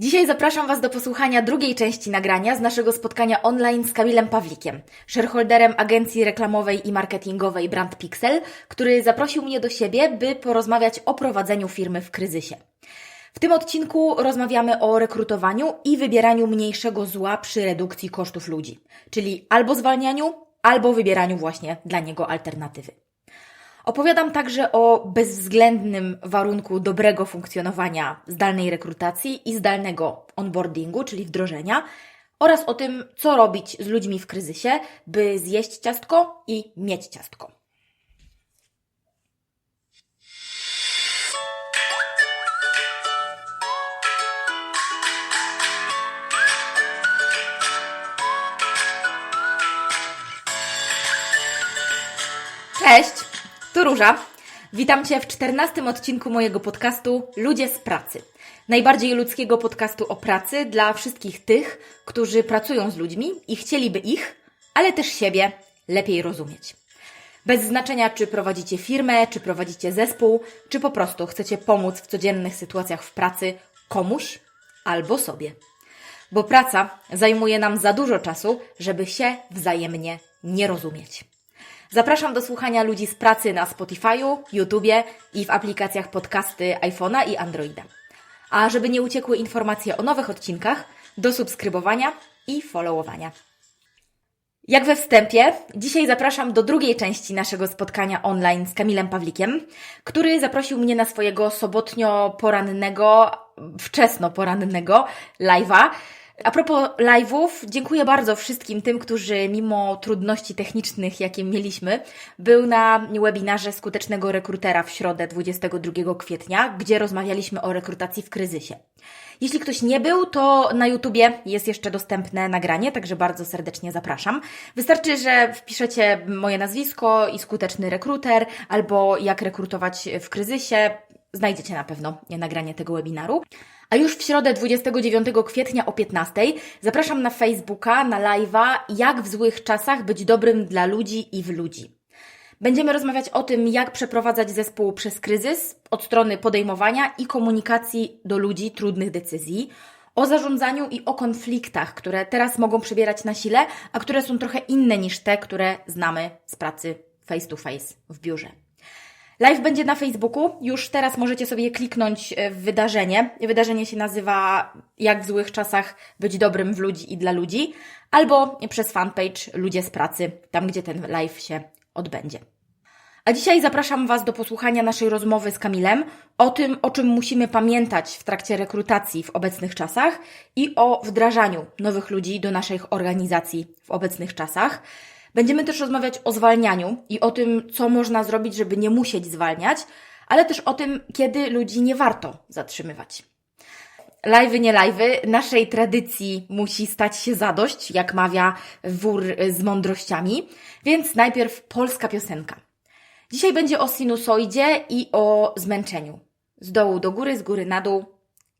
Dzisiaj zapraszam Was do posłuchania drugiej części nagrania z naszego spotkania online z Kamilem Pawlikiem, shareholderem agencji reklamowej i marketingowej Brand Pixel, który zaprosił mnie do siebie, by porozmawiać o prowadzeniu firmy w kryzysie. W tym odcinku rozmawiamy o rekrutowaniu i wybieraniu mniejszego zła przy redukcji kosztów ludzi, czyli albo zwalnianiu, albo wybieraniu właśnie dla niego alternatywy. Opowiadam także o bezwzględnym warunku dobrego funkcjonowania zdalnej rekrutacji i zdalnego onboardingu, czyli wdrożenia, oraz o tym, co robić z ludźmi w kryzysie, by zjeść ciastko i mieć ciastko. Cześć, tu Róża. Witam Cię w czternastym odcinku mojego podcastu Ludzie z pracy. Najbardziej ludzkiego podcastu o pracy dla wszystkich tych, którzy pracują z ludźmi i chcieliby ich, ale też siebie lepiej rozumieć. Bez znaczenia, czy prowadzicie firmę, czy prowadzicie zespół, czy po prostu chcecie pomóc w codziennych sytuacjach w pracy komuś albo sobie. Bo praca zajmuje nam za dużo czasu, żeby się wzajemnie nie rozumieć. Zapraszam do słuchania ludzi z pracy na Spotify'u, YouTubie i w aplikacjach podcasty iPhone'a i Androida. A żeby nie uciekły informacje o nowych odcinkach, do subskrybowania i followowania. Jak we wstępie, dzisiaj zapraszam do drugiej części naszego spotkania online z Kamilem Pawlikiem, który zaprosił mnie na swojego sobotnio-porannego, wczesno-porannego live'a. A propos live'ów, dziękuję bardzo wszystkim tym, którzy mimo trudności technicznych, jakie mieliśmy, był na webinarze skutecznego rekrutera w środę 22 kwietnia, gdzie rozmawialiśmy o rekrutacji w kryzysie. Jeśli ktoś nie był, to na YouTubie jest jeszcze dostępne nagranie, także bardzo serdecznie zapraszam. Wystarczy, że wpiszecie moje nazwisko i skuteczny rekruter, albo jak rekrutować w kryzysie. Znajdziecie na pewno nagranie tego webinaru. A już w środę 29 kwietnia o 15 zapraszam na Facebooka, na live'a Jak w złych czasach być dobrym dla ludzi i w ludzi. Będziemy rozmawiać o tym, jak przeprowadzać zespół przez kryzys od strony podejmowania i komunikacji do ludzi trudnych decyzji, o zarządzaniu i o konfliktach, które teraz mogą przybierać na sile, a które są trochę inne niż te, które znamy z pracy face to face w biurze. Live będzie na Facebooku. Już teraz możecie sobie kliknąć w wydarzenie. Wydarzenie się nazywa Jak w złych czasach być dobrym w ludzi i dla ludzi, albo przez fanpage Ludzie z pracy, tam gdzie ten live się odbędzie. A dzisiaj zapraszam Was do posłuchania naszej rozmowy z Kamilem o tym, o czym musimy pamiętać w trakcie rekrutacji w obecnych czasach i o wdrażaniu nowych ludzi do naszych organizacji w obecnych czasach. Będziemy też rozmawiać o zwalnianiu i o tym, co można zrobić, żeby nie musieć zwalniać, ale też o tym, kiedy ludzi nie warto zatrzymywać. Live'y, nie live'y, naszej tradycji musi stać się zadość, jak mawia wór z mądrościami, więc najpierw polska piosenka. Dzisiaj będzie o sinusoidzie i o zmęczeniu. Z dołu do góry, z góry na dół,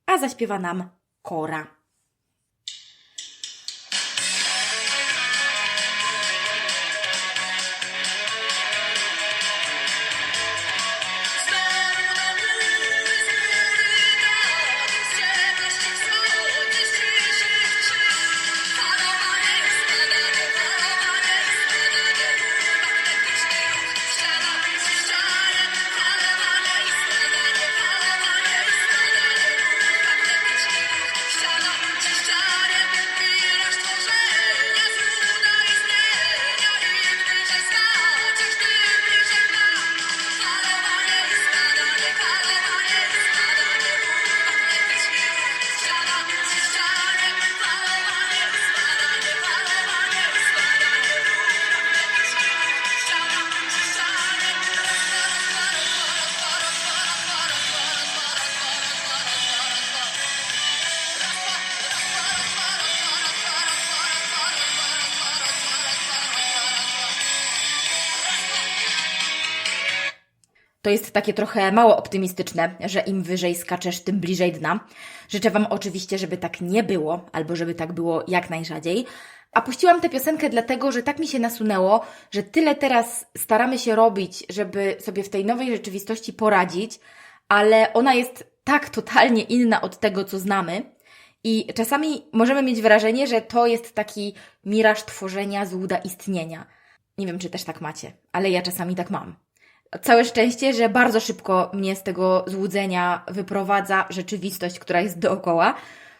a zaśpiewa nam Kora. To jest takie trochę mało optymistyczne, że im wyżej skaczesz, tym bliżej dna. Życzę Wam oczywiście, żeby tak nie było, albo żeby tak było jak najrzadziej. A puściłam tę piosenkę dlatego, że tak mi się nasunęło, że tyle teraz staramy się robić, żeby sobie w tej nowej rzeczywistości poradzić, ale ona jest tak totalnie inna od tego, co znamy. I czasami możemy mieć wrażenie, że to jest taki miraż tworzenia z łuda istnienia. Nie wiem, czy też tak macie, ale ja czasami tak mam. Całe szczęście, że bardzo szybko mnie z tego złudzenia wyprowadza rzeczywistość, która jest dookoła.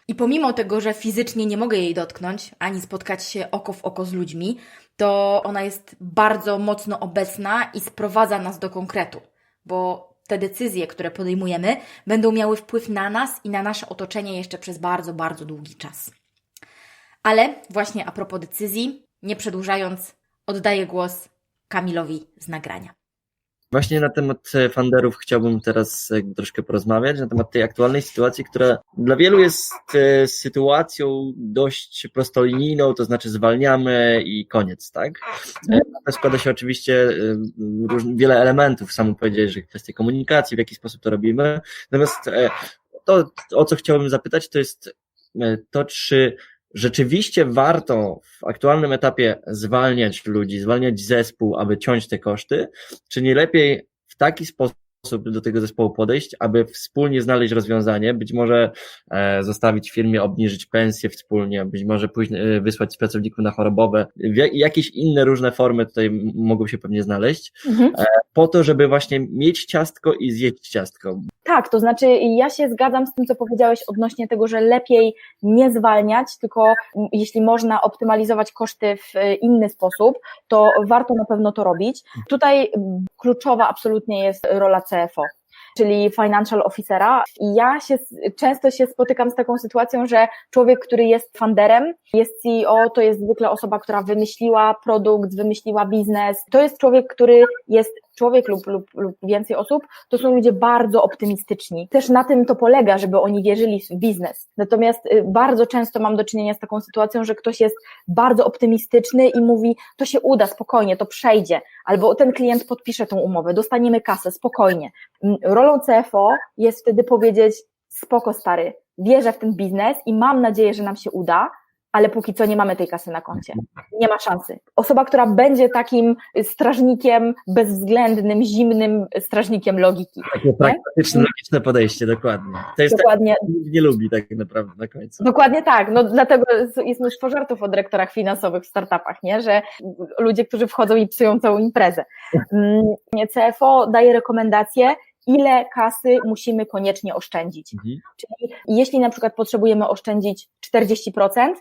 I pomimo tego, że fizycznie nie mogę jej dotknąć, ani spotkać się oko w oko z ludźmi, to ona jest bardzo mocno obecna i sprowadza nas do konkretu, bo te decyzje, które podejmujemy, będą miały wpływ na nas i na nasze otoczenie jeszcze przez bardzo, bardzo długi czas. Ale właśnie a propos decyzji, nie przedłużając, oddaję głos Kamilowi z nagrania. Właśnie na temat e, funderów chciałbym teraz jakby troszkę porozmawiać, na temat tej aktualnej sytuacji, która dla wielu jest e, sytuacją dość prostolinijną, to znaczy zwalniamy i koniec, tak? E, to składa się oczywiście wiele elementów, sam powiedziałeś, że kwestie komunikacji, w jaki sposób to robimy, natomiast to, o co chciałbym zapytać, to jest to, czy rzeczywiście warto w aktualnym etapie zwalniać ludzi, zwalniać zespół, aby ciąć te koszty, czy nie lepiej w taki sposób do tego zespołu podejść, aby wspólnie znaleźć rozwiązanie, być może e, zostawić firmie, obniżyć pensję wspólnie, być może później e, wysłać pracowników na chorobowe, jakieś inne różne formy tutaj mogą się pewnie znaleźć, mhm. e, po to, żeby właśnie mieć ciastko i zjeść ciastko. Tak, to znaczy ja się zgadzam z tym, co powiedziałeś odnośnie tego, że lepiej nie zwalniać, tylko jeśli można optymalizować koszty w inny sposób, to warto na pewno to robić. Tutaj kluczowa absolutnie jest rola CFO czyli financial officera. I ja się często się spotykam z taką sytuacją, że człowiek, który jest funderem, jest CEO, to jest zwykle osoba, która wymyśliła produkt, wymyśliła biznes. To jest człowiek, który jest człowiek lub, lub, lub więcej osób, to są ludzie bardzo optymistyczni. Też na tym to polega, żeby oni wierzyli w biznes. Natomiast y, bardzo często mam do czynienia z taką sytuacją, że ktoś jest bardzo optymistyczny i mówi, to się uda, spokojnie, to przejdzie, albo ten klient podpisze tą umowę, dostaniemy kasę, spokojnie. Mm, rolą CFO jest wtedy powiedzieć, spoko stary, wierzę w ten biznes i mam nadzieję, że nam się uda, ale póki co nie mamy tej kasy na koncie. Nie ma szansy. Osoba, która będzie takim strażnikiem bezwzględnym, zimnym strażnikiem logiki. Takie praktyczne, logiczne podejście, dokładnie. To jest dokładnie. Tak, nie lubi tak naprawdę na końcu. Dokładnie tak. No dlatego jest mnóstwo żartów o dyrektorach finansowych w startupach, nie? że ludzie, którzy wchodzą i psują całą imprezę. Mm, CFO daje rekomendacje, ile kasy musimy koniecznie oszczędzić. Mhm. Czyli jeśli na przykład potrzebujemy oszczędzić 40%,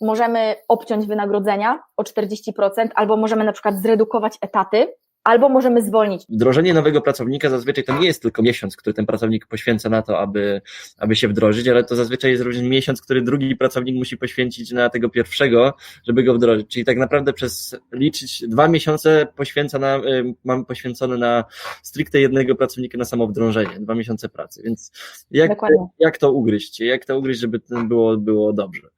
możemy obciąć wynagrodzenia o 40%, albo możemy na przykład zredukować etaty, albo możemy zwolnić. Wdrożenie nowego pracownika zazwyczaj to nie jest tylko miesiąc, który ten pracownik poświęca na to, aby, aby się wdrożyć, ale to zazwyczaj jest również miesiąc, który drugi pracownik musi poświęcić na tego pierwszego, żeby go wdrożyć. Czyli tak naprawdę przez liczyć dwa miesiące poświęca na, y, mamy poświęcone na stricte jednego pracownika na samo wdrożenie, dwa miesiące pracy. Więc jak, jak to ugryźć? Jak to ugryźć, żeby było, było dobrze?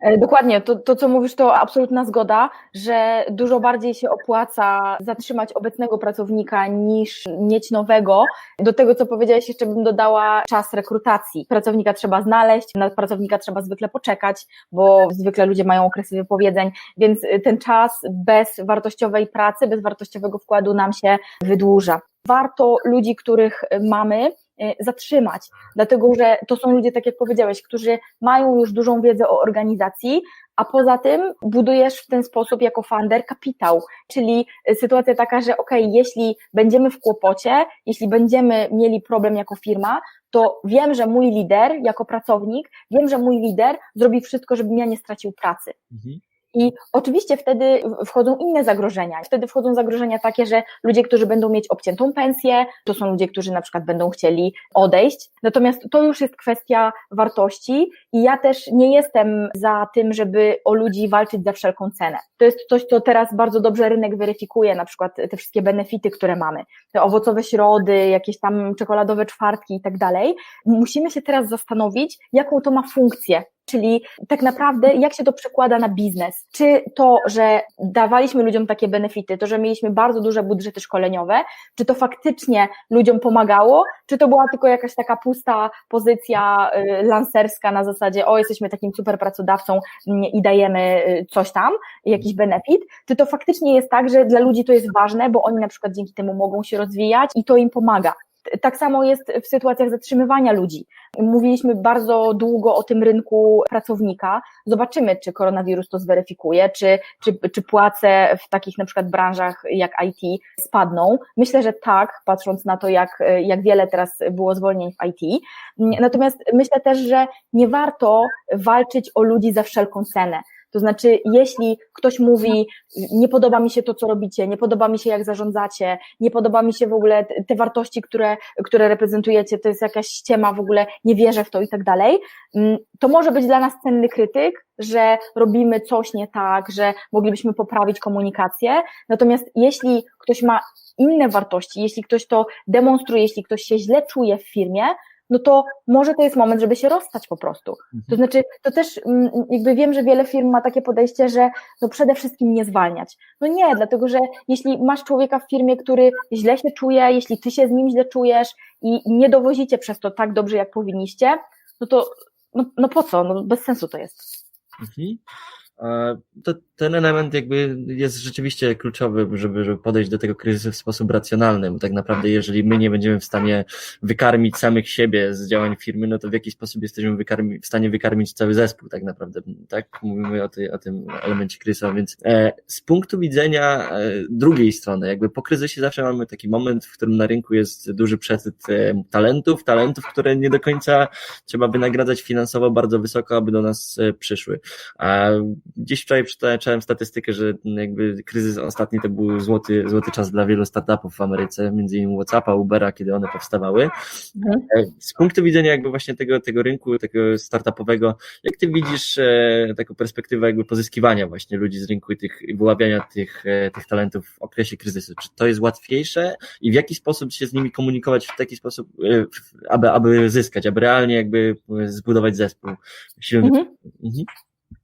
E, dokładnie, to, to co mówisz to absolutna zgoda, że dużo bardziej się opłaca zatrzymać obecnego pracownika niż mieć nowego. Do tego co powiedziałeś jeszcze bym dodała czas rekrutacji. Pracownika trzeba znaleźć, na pracownika trzeba zwykle poczekać, bo zwykle ludzie mają okresy wypowiedzeń, więc ten czas bez wartościowej pracy, bez wartościowego wkładu nam się wydłuża. Warto ludzi, których mamy, zatrzymać, dlatego że to są ludzie, tak jak powiedziałeś, którzy mają już dużą wiedzę o organizacji, a poza tym budujesz w ten sposób jako funder kapitał, czyli sytuacja taka, że ok, jeśli będziemy w kłopocie, jeśli będziemy mieli problem jako firma, to wiem, że mój lider jako pracownik, wiem, że mój lider zrobi wszystko, żebym ja nie stracił pracy. Mhm. I oczywiście wtedy wchodzą inne zagrożenia. Wtedy wchodzą zagrożenia takie, że ludzie, którzy będą mieć obciętą pensję, to są ludzie, którzy na przykład będą chcieli odejść. Natomiast to już jest kwestia wartości i ja też nie jestem za tym, żeby o ludzi walczyć za wszelką cenę. To jest coś, co teraz bardzo dobrze rynek weryfikuje, na przykład te wszystkie benefity, które mamy, te owocowe środy, jakieś tam czekoladowe czwartki i tak dalej. Musimy się teraz zastanowić, jaką to ma funkcję czyli tak naprawdę jak się to przekłada na biznes. Czy to, że dawaliśmy ludziom takie benefity, to, że mieliśmy bardzo duże budżety szkoleniowe, czy to faktycznie ludziom pomagało, czy to była tylko jakaś taka pusta pozycja y, lancerska na zasadzie, o, jesteśmy takim super pracodawcą i dajemy y, coś tam, jakiś benefit, czy to faktycznie jest tak, że dla ludzi to jest ważne, bo oni na przykład dzięki temu mogą się rozwijać i to im pomaga Tak samo jest w sytuacjach zatrzymywania ludzi. Mówiliśmy bardzo długo o tym rynku pracownika. Zobaczymy, czy koronawirus to zweryfikuje, czy, czy, czy płace w takich na przykład branżach jak IT spadną. Myślę, że tak, patrząc na to, jak, jak wiele teraz było zwolnień w IT. Natomiast myślę też, że nie warto walczyć o ludzi za wszelką cenę. To znaczy, jeśli ktoś mówi, nie podoba mi się to, co robicie, nie podoba mi się, jak zarządzacie, nie podoba mi się w ogóle te wartości, które, które reprezentujecie, to jest jakaś ściema, w ogóle nie wierzę w to i tak dalej, to może być dla nas cenny krytyk, że robimy coś nie tak, że moglibyśmy poprawić komunikację. Natomiast jeśli ktoś ma inne wartości, jeśli ktoś to demonstruje, jeśli ktoś się źle czuje w firmie, no to może to jest moment, żeby się rozstać po prostu. To znaczy, to też jakby wiem, że wiele firm ma takie podejście, że no przede wszystkim nie zwalniać. No nie, dlatego że jeśli masz człowieka w firmie, który źle się czuje, jeśli ty się z nim źle czujesz i nie dowozicie przez to tak dobrze, jak powinniście, no to no, no po co? No bez sensu to jest. Mhm. To ten element jakby jest rzeczywiście kluczowy, żeby, żeby podejść do tego kryzysu w sposób racjonalny. Bo tak naprawdę, jeżeli my nie będziemy w stanie wykarmić samych siebie z działań firmy, no to w jaki sposób jesteśmy wykarmi, w stanie wykarmić cały zespół, tak naprawdę. Tak mówimy o, tej, o tym elemencie kryzysu. Więc e, z punktu widzenia e, drugiej strony, jakby po kryzysie zawsze mamy taki moment, w którym na rynku jest duży przesyt e, talentów, talentów, które nie do końca trzeba wynagradzać finansowo bardzo wysoko, aby do nas e, przyszły. A gdzieś wczoraj przeczytałem statystykę, że jakby kryzys ostatni to był złoty, złoty czas dla wielu startupów w Ameryce, między innymi Whatsappa, Ubera, kiedy one powstawały. Mhm. Z punktu widzenia jakby właśnie tego, tego rynku, tego startupowego, jak ty widzisz e, taką perspektywę jakby pozyskiwania właśnie ludzi z rynku i tych, i wyłabiania tych, e, tych talentów w okresie kryzysu? Czy to jest łatwiejsze i w jaki sposób się z nimi komunikować w taki sposób, e, aby, aby zyskać, aby realnie jakby zbudować zespół silny? Mhm. Mhm.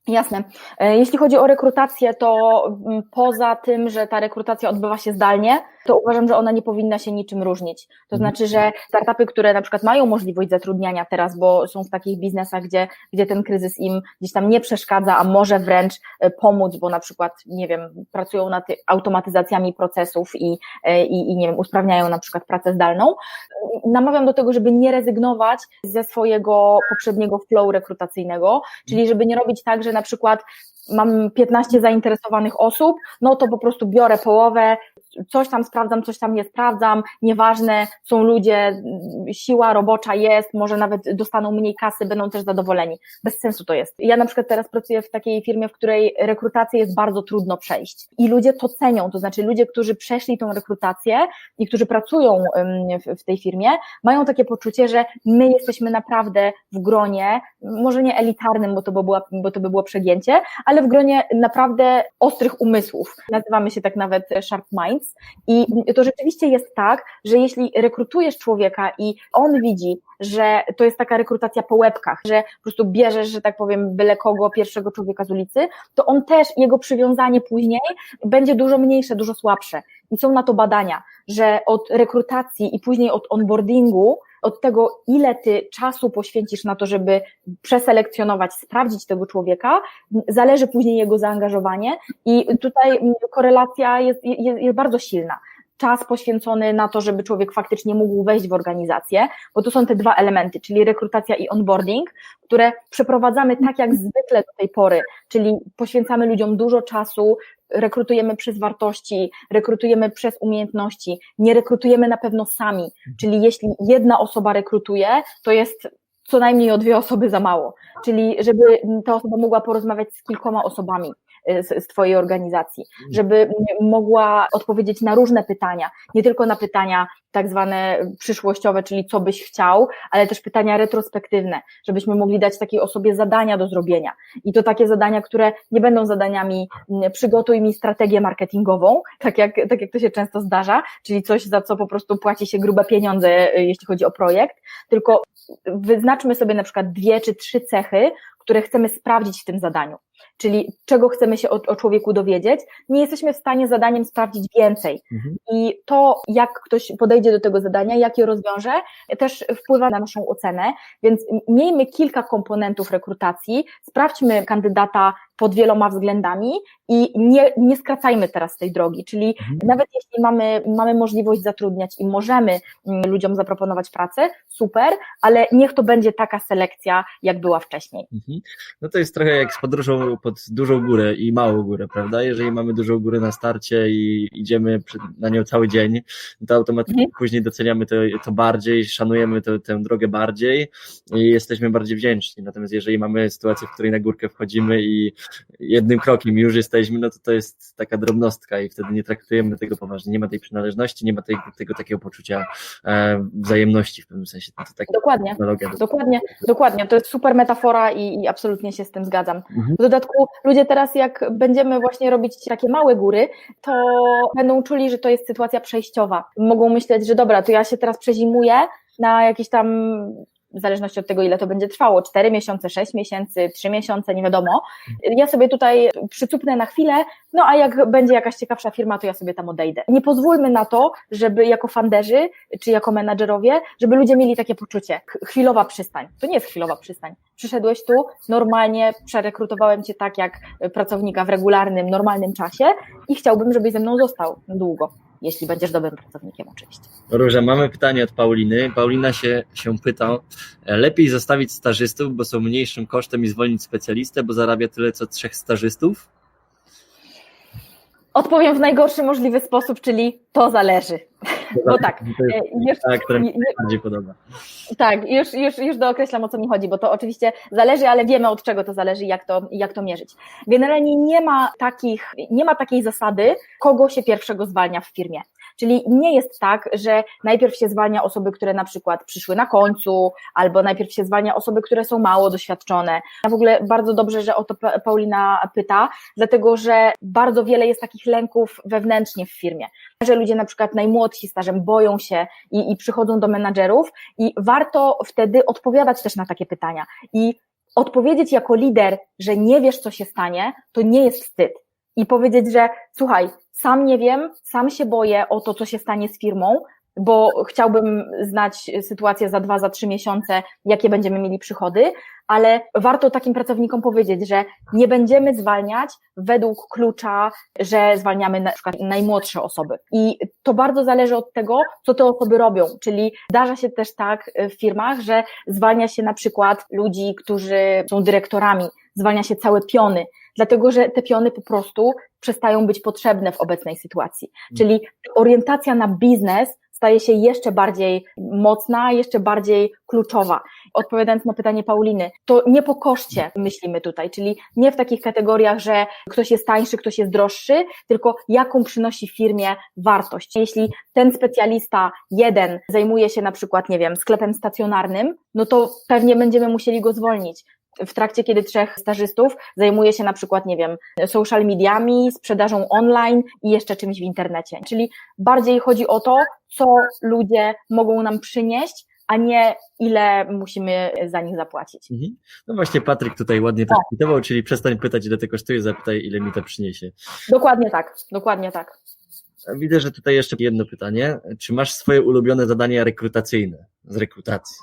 Jasne. Jeśli chodzi o rekrutację, to poza tym, że ta rekrutacja odbywa się zdalnie, to uważam, że ona nie powinna się niczym różnić. To znaczy, że startupy, które na przykład mają możliwość zatrudniania teraz, bo są w takich biznesach, gdzie, gdzie ten kryzys im gdzieś tam nie przeszkadza, a może wręcz pomóc, bo na przykład, nie wiem, pracują nad automatyzacjami procesów i, i, i nie wiem, usprawniają na przykład pracę zdalną. Namawiam do tego, żeby nie rezygnować ze swojego poprzedniego flow rekrutacyjnego, czyli żeby nie robić tak, że na przykład mam 15 zainteresowanych osób, no to po prostu biorę połowę, coś tam sprawdzam, coś tam nie sprawdzam, nieważne, są ludzie, siła robocza jest, może nawet dostaną mniej kasy, będą też zadowoleni. Bez sensu to jest. Ja na przykład teraz pracuję w takiej firmie, w której rekrutację jest bardzo trudno przejść i ludzie to cenią, to znaczy ludzie, którzy przeszli tą rekrutację i którzy pracują w tej firmie, mają takie poczucie, że my jesteśmy naprawdę w gronie, może nie elitarnym, bo to by, bo to by było przegięcie, ale w gronie naprawdę ostrych umysłów. Nazywamy się tak nawet Sharp Minds i to rzeczywiście jest tak, że jeśli rekrutujesz człowieka i on widzi, że to jest taka rekrutacja po łebkach, że po prostu bierzesz, że tak powiem, byle kogo, pierwszego człowieka z ulicy, to on też, jego przywiązanie później będzie dużo mniejsze, dużo słabsze. I są na to badania, że od rekrutacji i później od onboardingu od tego, ile ty czasu poświęcisz na to, żeby przeselekcjonować, sprawdzić tego człowieka, zależy później jego zaangażowanie i tutaj korelacja jest, jest, jest bardzo silna czas poświęcony na to, żeby człowiek faktycznie mógł wejść w organizację, bo to są te dwa elementy, czyli rekrutacja i onboarding, które przeprowadzamy tak jak zwykle do tej pory, czyli poświęcamy ludziom dużo czasu, rekrutujemy przez wartości, rekrutujemy przez umiejętności, nie rekrutujemy na pewno sami, czyli jeśli jedna osoba rekrutuje, to jest co najmniej o dwie osoby za mało, czyli żeby ta osoba mogła porozmawiać z kilkoma osobami z, z Twojej organizacji, żeby mogła odpowiedzieć na różne pytania, nie tylko na pytania tak zwane przyszłościowe, czyli co byś chciał, ale też pytania retrospektywne, żebyśmy mogli dać takiej osobie zadania do zrobienia. I to takie zadania, które nie będą zadaniami przygotuj mi strategię marketingową, tak jak, tak jak to się często zdarza, czyli coś, za co po prostu płaci się grube pieniądze, jeśli chodzi o projekt, tylko wyznaczmy sobie na przykład dwie czy trzy cechy, które chcemy sprawdzić w tym zadaniu, czyli czego chcemy się o, o człowieku dowiedzieć, nie jesteśmy w stanie zadaniem sprawdzić więcej. Mhm. I to, jak ktoś podejdzie do tego zadania, jak je rozwiąże, też wpływa na naszą ocenę, więc miejmy kilka komponentów rekrutacji, sprawdźmy kandydata pod wieloma względami i nie, nie skracajmy teraz tej drogi, czyli Mhm. nawet jeśli mamy, mamy możliwość zatrudniać i możemy mm, ludziom zaproponować pracę, super, ale niech to będzie taka selekcja, jak była wcześniej. Mhm. No to jest trochę jak z podróżą pod dużą górę i małą górę, prawda? Jeżeli mamy dużą górę na starcie i idziemy na nią cały dzień, to automatycznie Mhm. później doceniamy to, to bardziej, szanujemy to, tę drogę bardziej i jesteśmy bardziej wdzięczni. Natomiast jeżeli mamy sytuację, w której na górkę wchodzimy i jednym krokiem już jesteśmy, no to to jest taka drobnostka i wtedy nie traktujemy tego poważnie. Nie ma tej przynależności, nie ma tej, tego takiego poczucia e, wzajemności w pewnym sensie. Taka Dokładnie. do- Dokładnie, dokładnie. To jest super metafora i, i absolutnie się z tym zgadzam. Mhm. W dodatku ludzie teraz, jak będziemy właśnie robić takie małe góry, to będą czuli, że to jest sytuacja przejściowa. Mogą myśleć, że dobra, to ja się teraz przezimuję na jakieś tam, w zależności od tego, ile to będzie trwało, 4 miesiące, 6 miesięcy, 3 miesiące, nie wiadomo. Ja sobie tutaj przycupnę na chwilę, no a jak będzie jakaś ciekawsza firma, to ja sobie tam odejdę. Nie pozwólmy na to, żeby jako funderzy, czy jako menadżerowie, żeby ludzie mieli takie poczucie, ch- chwilowa przystań. To nie jest chwilowa przystań. Przyszedłeś tu, normalnie przerekrutowałem cię tak jak pracownika w regularnym, normalnym czasie i chciałbym, żebyś ze mną został długo, jeśli będziesz dobrym pracownikiem oczywiście. Róża, mamy pytanie od Pauliny. Paulina się, się pyta, e, lepiej zostawić stażystów, bo są mniejszym kosztem i zwolnić specjalistę, bo zarabia tyle co trzech stażystów? Odpowiem w najgorszy możliwy sposób, czyli to zależy. Bo tak, To jest e, już, ta, która mi się bardziej podoba. Tak, już, już, już dookreślam o co mi chodzi, bo to oczywiście zależy, ale wiemy od czego to zależy i jak to, jak to mierzyć. Generalnie nie ma takich, nie ma takiej zasady, kogo się pierwszego zwalnia w firmie. Czyli nie jest tak, że najpierw się zwalnia osoby, które na przykład przyszły na końcu, albo najpierw się zwalnia osoby, które są mało doświadczone. W ogóle bardzo dobrze, że o to Pa- Paulina pyta, dlatego że bardzo wiele jest takich lęków wewnętrznie w firmie, że ludzie na przykład najmłodsi stażem boją się i, i przychodzą do menadżerów i warto wtedy odpowiadać też na takie pytania. I odpowiedzieć jako lider, że nie wiesz, co się stanie, to nie jest wstyd. I powiedzieć, że słuchaj, sam nie wiem, sam się boję o to, co się stanie z firmą, bo chciałbym znać sytuację za dwa, za trzy miesiące, jakie będziemy mieli przychody, ale warto takim pracownikom powiedzieć, że nie będziemy zwalniać według klucza, że zwalniamy na przykład najmłodsze osoby. I to bardzo zależy od tego, co te osoby robią. Czyli zdarza się też tak w firmach, że zwalnia się na przykład ludzi, którzy są dyrektorami, zwalnia się całe piony, dlatego że te piony po prostu przestają być potrzebne w obecnej sytuacji. Czyli orientacja na biznes staje się jeszcze bardziej mocna, jeszcze bardziej kluczowa. Odpowiadając na pytanie Pauliny, to nie po koszcie myślimy tutaj, czyli nie w takich kategoriach, że ktoś jest tańszy, ktoś jest droższy, tylko jaką przynosi firmie wartość. Jeśli ten specjalista jeden zajmuje się na przykład, nie wiem, sklepem stacjonarnym, no to pewnie będziemy musieli go zwolnić w trakcie, kiedy trzech stażystów zajmuje się na przykład, nie wiem, social mediami, sprzedażą online i jeszcze czymś w internecie. Czyli bardziej chodzi o to, co ludzie mogą nam przynieść, a nie ile musimy za nich zapłacić. Mhm. No właśnie Patryk tutaj ładnie Tak. też pytował, czyli przestań pytać ile to kosztuje, zapytaj ile mi to przyniesie. Dokładnie tak, dokładnie tak. Widzę, że tutaj jeszcze jedno pytanie. Czy masz swoje ulubione zadania rekrutacyjne z rekrutacji?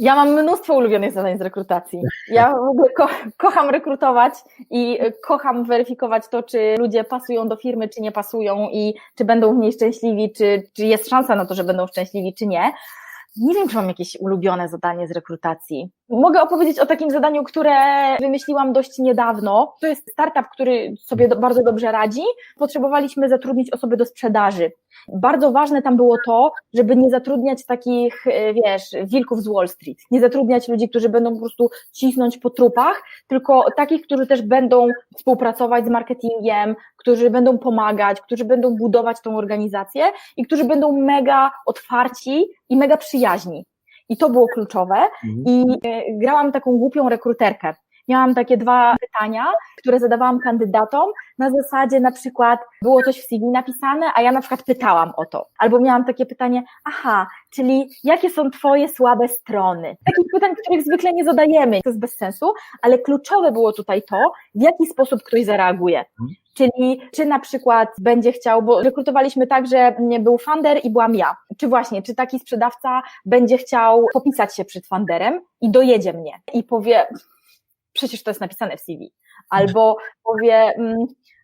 Ja mam mnóstwo ulubionych zadań z rekrutacji. Ja w ogóle ko kocham rekrutować i kocham weryfikować to, czy ludzie pasują do firmy, czy nie pasują i czy będą w niej szczęśliwi, czy, czy jest szansa na to, że będą szczęśliwi, czy nie. Nie wiem, czy mam jakieś ulubione zadanie z rekrutacji. Mogę opowiedzieć o takim zadaniu, które wymyśliłam dość niedawno. To jest startup, który sobie bardzo dobrze radzi. Potrzebowaliśmy zatrudnić osoby do sprzedaży. Bardzo ważne tam było to, żeby nie zatrudniać takich, e, wiesz, wilków z Wall Street. Nie zatrudniać ludzi, którzy będą po prostu cisnąć po trupach, tylko takich, którzy też będą współpracować z marketingiem, którzy będą pomagać, którzy będą budować tą organizację i którzy będą mega otwarci i mega przyjaźni. I to było kluczowe. Mhm. I e, grałam taką głupią rekruterkę. Miałam takie dwa pytania, które zadawałam kandydatom na zasadzie na przykład było coś w CV napisane, a ja na przykład pytałam o to. Albo miałam takie pytanie, aha, czyli jakie są twoje słabe strony? Takich pytań, których zwykle nie zadajemy, to jest bez sensu, ale kluczowe było tutaj to, w jaki sposób ktoś zareaguje. Czyli czy na przykład będzie chciał, bo rekrutowaliśmy tak, że był funder i byłam ja. Czy właśnie, czy taki sprzedawca będzie chciał popisać się przed funderem i dojedzie mnie i powie, przecież to jest napisane w CV. albo powie, mm,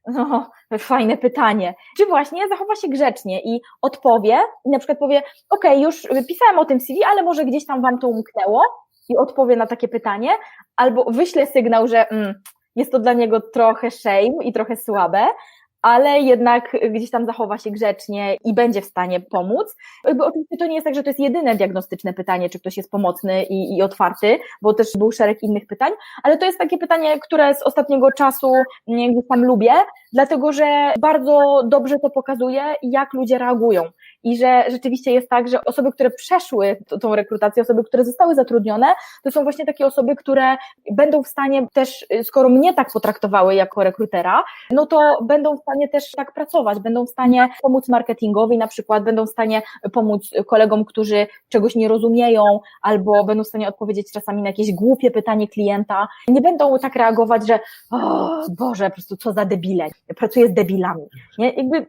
no, fajne pytanie, czy właśnie zachowa się grzecznie i odpowie, i na przykład powie, ok, już pisałem o tym CV, ale może gdzieś tam wam to umknęło? I odpowie na takie pytanie, albo wyśle sygnał, że mm, jest to dla niego trochę shame i trochę słabe, ale jednak gdzieś tam zachowa się grzecznie i będzie w stanie pomóc. Jakby oczywiście to nie jest tak, że to jest jedyne diagnostyczne pytanie, czy ktoś jest pomocny i, i otwarty, bo też był szereg innych pytań, ale to jest takie pytanie, które z ostatniego czasu nie, gdzieś tam lubię, dlatego że bardzo dobrze to pokazuje, jak ludzie reagują. I że rzeczywiście jest tak, że osoby, które przeszły tą rekrutację, osoby, które zostały zatrudnione, to są właśnie takie osoby, które będą w stanie też, y, skoro mnie tak potraktowały jako rekrutera, no to będą w stanie też tak pracować, będą w stanie pomóc marketingowi na przykład, będą w stanie pomóc kolegom, którzy czegoś nie rozumieją, albo będą w stanie odpowiedzieć czasami na jakieś głupie pytanie klienta. Nie będą tak reagować, że o Boże, po prostu co za debile, pracuję z debilami. Nie? Jakby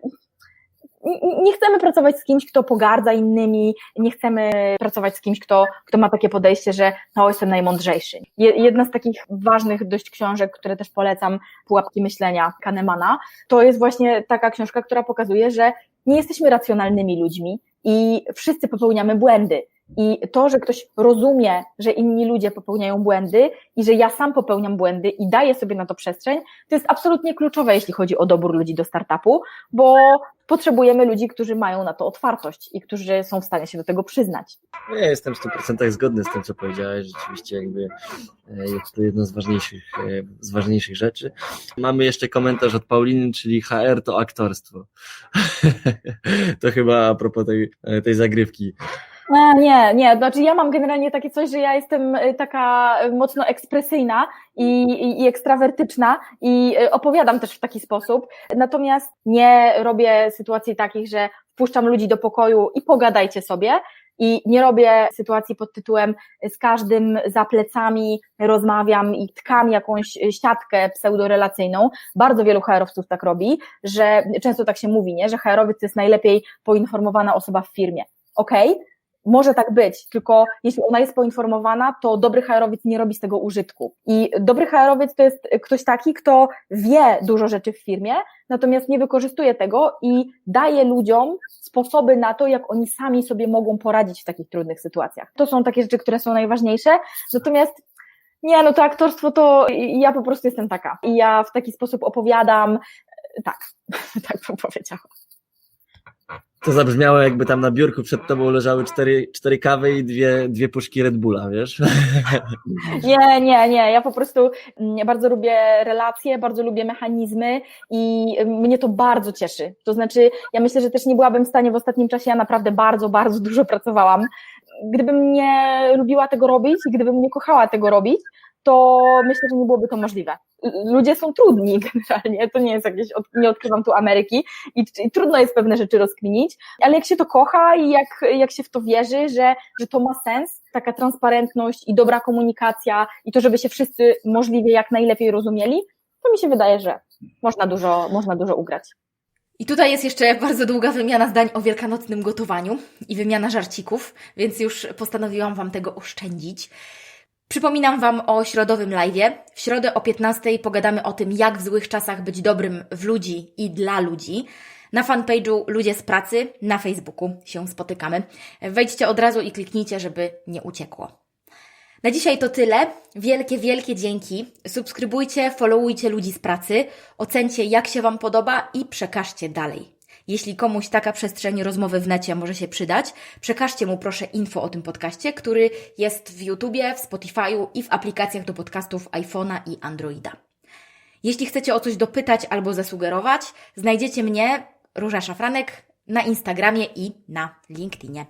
nie- chcemy pracować z kimś, kto pogardza innymi, nie chcemy pracować z kimś, kto, kto ma takie podejście, że no, jestem najmądrzejszy. Je- Jedna z takich ważnych dość książek, które też polecam, Pułapki myślenia Kahnemana, to jest właśnie taka książka, która pokazuje, że nie jesteśmy racjonalnymi ludźmi i wszyscy popełniamy błędy. I to, że ktoś rozumie, że inni ludzie popełniają błędy i że ja sam popełniam błędy i daję sobie na to przestrzeń, to jest absolutnie kluczowe, jeśli chodzi o dobór ludzi do startupu, bo potrzebujemy ludzi, którzy mają na to otwartość i którzy są w stanie się do tego przyznać. Ja jestem w 100% zgodny z tym, co powiedziałeś. Rzeczywiście jakby e, jest to jedna z ważniejszych, e, z ważniejszych rzeczy. Mamy jeszcze komentarz od Pauliny, czyli HR to aktorstwo. to chyba a propos tej, e, tej zagrywki. A, nie, nie, znaczy ja mam generalnie takie coś, że ja jestem y, taka y, mocno ekspresyjna i, i, i ekstrawertyczna i y, opowiadam też w taki sposób, natomiast nie robię sytuacji takich, że wpuszczam ludzi do pokoju i pogadajcie sobie i nie robię sytuacji pod tytułem z każdym za plecami rozmawiam i tkam jakąś siatkę pseudorelacyjną. Bardzo wielu HR-owców tak robi, że często tak się mówi, nie, że HR-owiec jest najlepiej poinformowana osoba w firmie. Okej, może tak być, tylko jeśli ona jest poinformowana, to dobry HR-owiec nie robi z tego użytku. I dobry HR-owiec to jest ktoś taki, kto wie dużo rzeczy w firmie, natomiast nie wykorzystuje tego i daje ludziom sposoby na to, jak oni sami sobie mogą poradzić w takich trudnych sytuacjach. To są takie rzeczy, które są najważniejsze, natomiast nie, no to aktorstwo to ja po prostu jestem taka. I ja w taki sposób opowiadam, tak, tak bym powiedziała. To zabrzmiało jakby tam na biurku przed tobą leżały cztery, cztery kawy i dwie, dwie puszki Red Bulla, wiesz? Nie, nie, nie. Ja po prostu mm, bardzo lubię relacje, bardzo lubię mechanizmy i mm, mnie to bardzo cieszy. To znaczy, ja myślę, że też nie byłabym w stanie w ostatnim czasie, ja naprawdę bardzo, bardzo dużo pracowałam. Gdybym nie lubiła tego robić gdybym nie kochała tego robić, to myślę, że nie byłoby to możliwe. Ludzie są trudni generalnie, to nie jest jakieś, nie odkrywam tu Ameryki i, i trudno jest pewne rzeczy rozkminić, ale jak się to kocha i jak, jak się w to wierzy, że, że to ma sens, taka transparentność i dobra komunikacja i to, żeby się wszyscy możliwie jak najlepiej rozumieli, to mi się wydaje, że można dużo, można dużo ugrać. I tutaj jest jeszcze bardzo długa wymiana zdań o wielkanocnym gotowaniu i wymiana żarcików, więc już postanowiłam Wam tego oszczędzić. Przypominam Wam o środowym live'ie. W środę o 15 pogadamy o tym, jak w złych czasach być dobrym w ludzi i dla ludzi. Na fanpage'u Ludzie z Pracy na Facebooku się spotykamy. Wejdźcie od razu i kliknijcie, żeby nie uciekło. Na dzisiaj to tyle. Wielkie, wielkie dzięki. Subskrybujcie, followujcie ludzi z pracy, ocencie jak się Wam podoba i przekażcie dalej. Jeśli komuś taka przestrzeń rozmowy w necie może się przydać, przekażcie mu proszę info o tym podcaście, który jest w YouTubie, w Spotify'u i w aplikacjach do podcastów iPhone'a i Androida. Jeśli chcecie o coś dopytać albo zasugerować, znajdziecie mnie, Róża Szafranek, na Instagramie i na LinkedInie.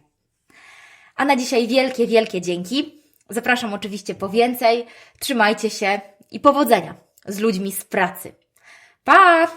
A na dzisiaj wielkie, wielkie dzięki. Zapraszam oczywiście po więcej. Trzymajcie się i powodzenia z ludźmi z pracy. Pa!